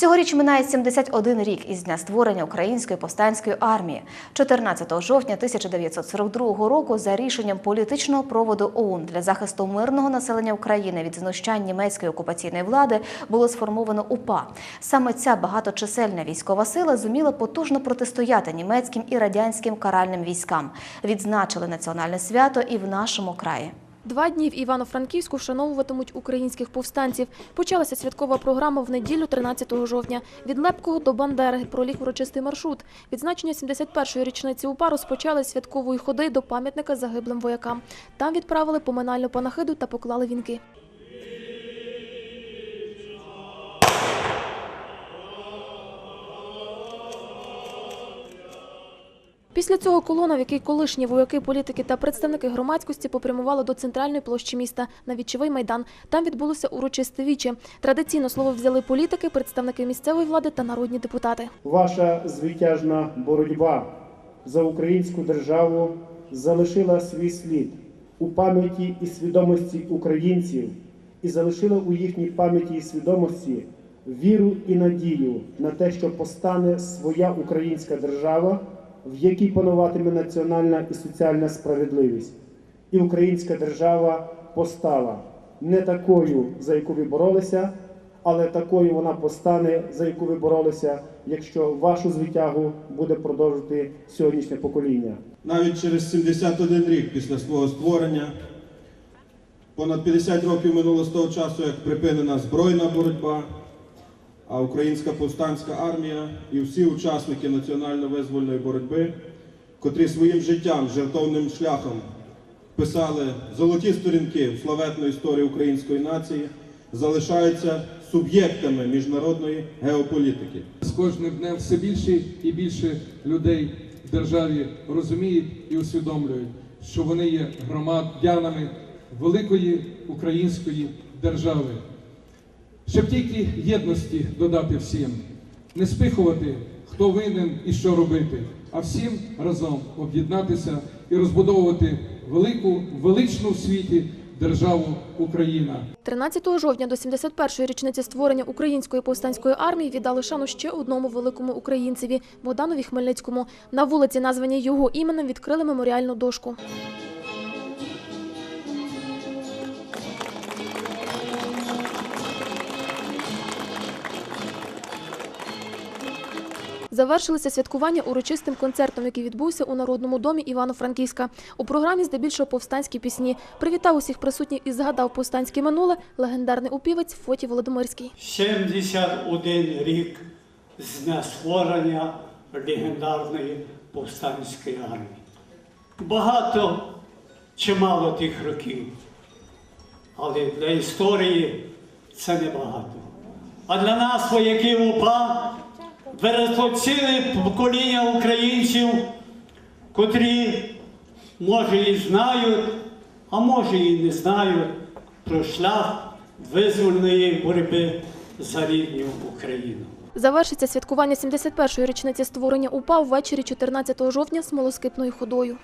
Цьогоріч минає 71 рік із дня створення Української повстанської армії. 14 жовтня 1942 року за рішенням політичного проводу ОУН для захисту мирного населення України від знущань німецької окупаційної влади було сформовано УПА. Саме ця багаточисельна військова сила зуміла потужно протистояти німецьким і радянським каральним військам. Відзначили національне свято і в нашому краї. Два дні в Івано-Франківську вшановуватимуть українських повстанців. Почалася святкова програма в неділю, 13 жовтня. Від Лепкого до Бандери проліг урочистий маршрут. Відзначення 71-ї річниці УПА розпочали святкової ходи до пам'ятника загиблим воякам. Там відправили поминальну панахиду та поклали вінки. Після цього колона, в якій колишні вояки, політики та представники громадськості попрямували до центральної площі міста на Вічовий майдан. Там відбулося урочисте віче. Традиційно слово взяли політики, представники місцевої влади та народні депутати. Ваша звитяжна боротьба за українську державу залишила свій слід у пам'яті і свідомості українців і залишила у їхній пам'яті і свідомості віру і надію на те, що постане своя українська держава, в якій пануватиме національна і соціальна справедливість. І українська держава постала не такою, за яку ви боролися, але такою вона постане, за яку ви боролися, якщо вашу звитягу буде продовжувати сьогоднішнє покоління. Навіть через 71 рік після свого створення, понад 50 років минуло з того часу, як припинена збройна боротьба, а Українська повстанська армія і всі учасники національно-визвольної боротьби, котрі своїм життям, жертовним шляхом писали золоті сторінки в славетної історії української нації, залишаються суб'єктами міжнародної геополітики. З кожним днем все більше і більше людей в державі розуміють і усвідомлюють, що вони є громадянами великої української держави. Щоб тільки єдності додати всім, не спихувати, хто винен і що робити, а всім разом об'єднатися і розбудовувати велику, величну в світі державу Україна. 13 жовтня до 71-ї річниці створення Української повстанської армії віддали шану ще одному великому українцеві Богданові Хмельницькому. На вулиці, названій його іменем, відкрили меморіальну дошку. Завершилися святкування урочистим концертом, який відбувся у Народному домі Івано-Франківська. У програмі здебільшого повстанські пісні. Привітав усіх присутніх і згадав повстанське минуле легендарний упівець Фоті Володимирський. 71 рік з дня створення легендарної повстанської армії. Багато чи мало тих років, але для історії це небагато. А для нас, вояків УПА, ціле покоління українців, котрі, може, і знають, а може і не знають про шлях визвольної боротьби за рідню Україну. Завершиться святкування 71-ї річниці створення УПА ввечері 14 жовтня смолоскипною ходою.